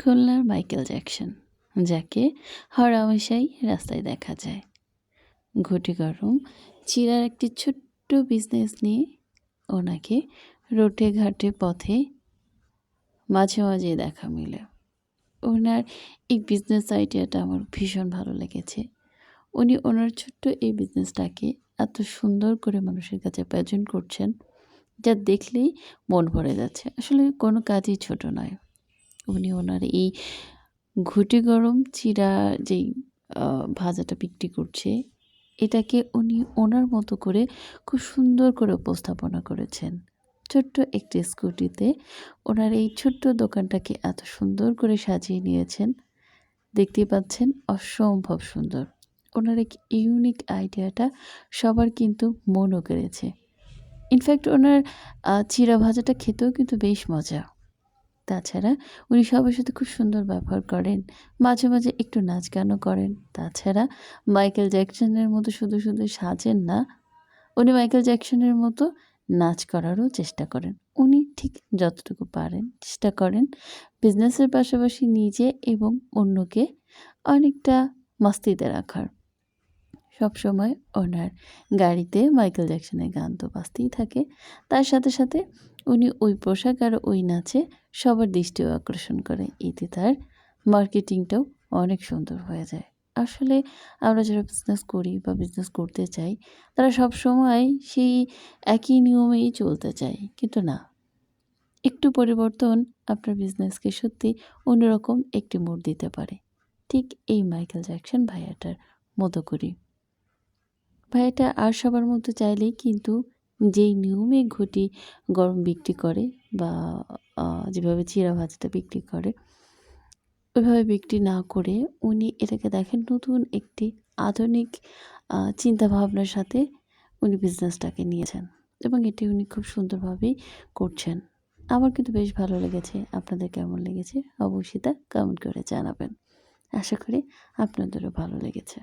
খুলনার Michael Jackson, যাকে হরহামেশাই রাস্তায় দেখা যায়। ঘটি গরম, চিরার একটি ছোট্ট বিজনেস নিয়ে ওনাকে রোটে ঘাটে পথে মাঝে মাঝে দেখা মিলে। ওনার এই বিজনেস আইডিয়াটা আমার ভীষণ ভালো লেগেছে। উনি ওনার ছোট্ট এই বিজনেসটাকে এত সুন্দর করে মানুষের কাছে প্রেজেন্ট করছেন, যা দেখলেই মন ভরে যাচ্ছে। আসলে কোনো কাজই ছোট নয়। উনি ওনার এই ঘুটি গরম চিরা যেই ভাজাটা বিক্রি করছে, এটাকে উনি ওনার মতো করে খুব সুন্দর করে উপস্থাপনা করেছেন। ছোট্ট একটি স্কুটিতে ওনার এই ছোট্ট দোকানটাকে এত সুন্দর করে সাজিয়ে নিয়েছেন। দেখতে পাচ্ছেন অসম্ভব সুন্দর। ওনার এক ইউনিক আইডিয়াটা সবার কিন্তু মনও কেড়েছে। ইনফ্যাক্ট ওনার চিরা ভাজাটা খেতেও কিন্তু বেশ মজা। তাছাড়া উনি সবার সাথে খুব সুন্দর ব্যবহার করেন। মাঝে মাঝে একটু নাচ গানও করেন। তাছাড়া মাইকেল জ্যাকসনের মতো শুধু শুধু সাজেন না, উনি মাইকেল জ্যাকসনের মতো নাচ করারও চেষ্টা করেন। উনি ঠিক যতটুকু পারেন চেষ্টা করেন। বিজনেসের পাশাপাশি নিজে এবং অন্যকে অনেকটা মাস্তিতে রাখার। সবসময় ওনার গাড়িতে মাইকেল জ্যাকসনের গান তো বাজতেই থাকে। তার সাথে সাথে উনি ওই পোশাক আর ওই নাচে সবার দৃষ্টিও আকর্ষণ করে এতে তার মার্কেটিংটাও অনেক সুন্দর হয়ে যায়। আসলে আমরা যারা বিজনেস করি বা বিজনেস করতে চাই, তারা সব সময় সেই একই নিয়মেই চলতে চায়। কিন্তু না, একটু পরিবর্তন আপনার বিজনেসকে সত্যি অন্যরকম একটি মোড় দিতে পারে। ঠিক এই মাইকেল জ্যাকসন ভাইয়াটার মতো করি ভাইয়াটা আর সবার মতো চাইলেই কিন্তু যেই নিয়মে ঘটি গরম বিক্রি করে বা যেভাবে চিরা ভাজাটা বিক্রি করে, ওইভাবে বিক্রি না করে উনি এটাকে দেখেন নতুন একটি আধুনিক চিন্তাভাবনার সাথে উনি বিজনেসটাকে নিয়েছেন এবং এটি উনি খুব সুন্দরভাবেই করছেন। আমার কিন্তু বেশ ভালো লেগেছে, আপনাদের কেমন লেগেছে? অবশ্যই তা কমেন্ট করে জানাবেন। আশা করি আপনাদেরও ভালো লেগেছে।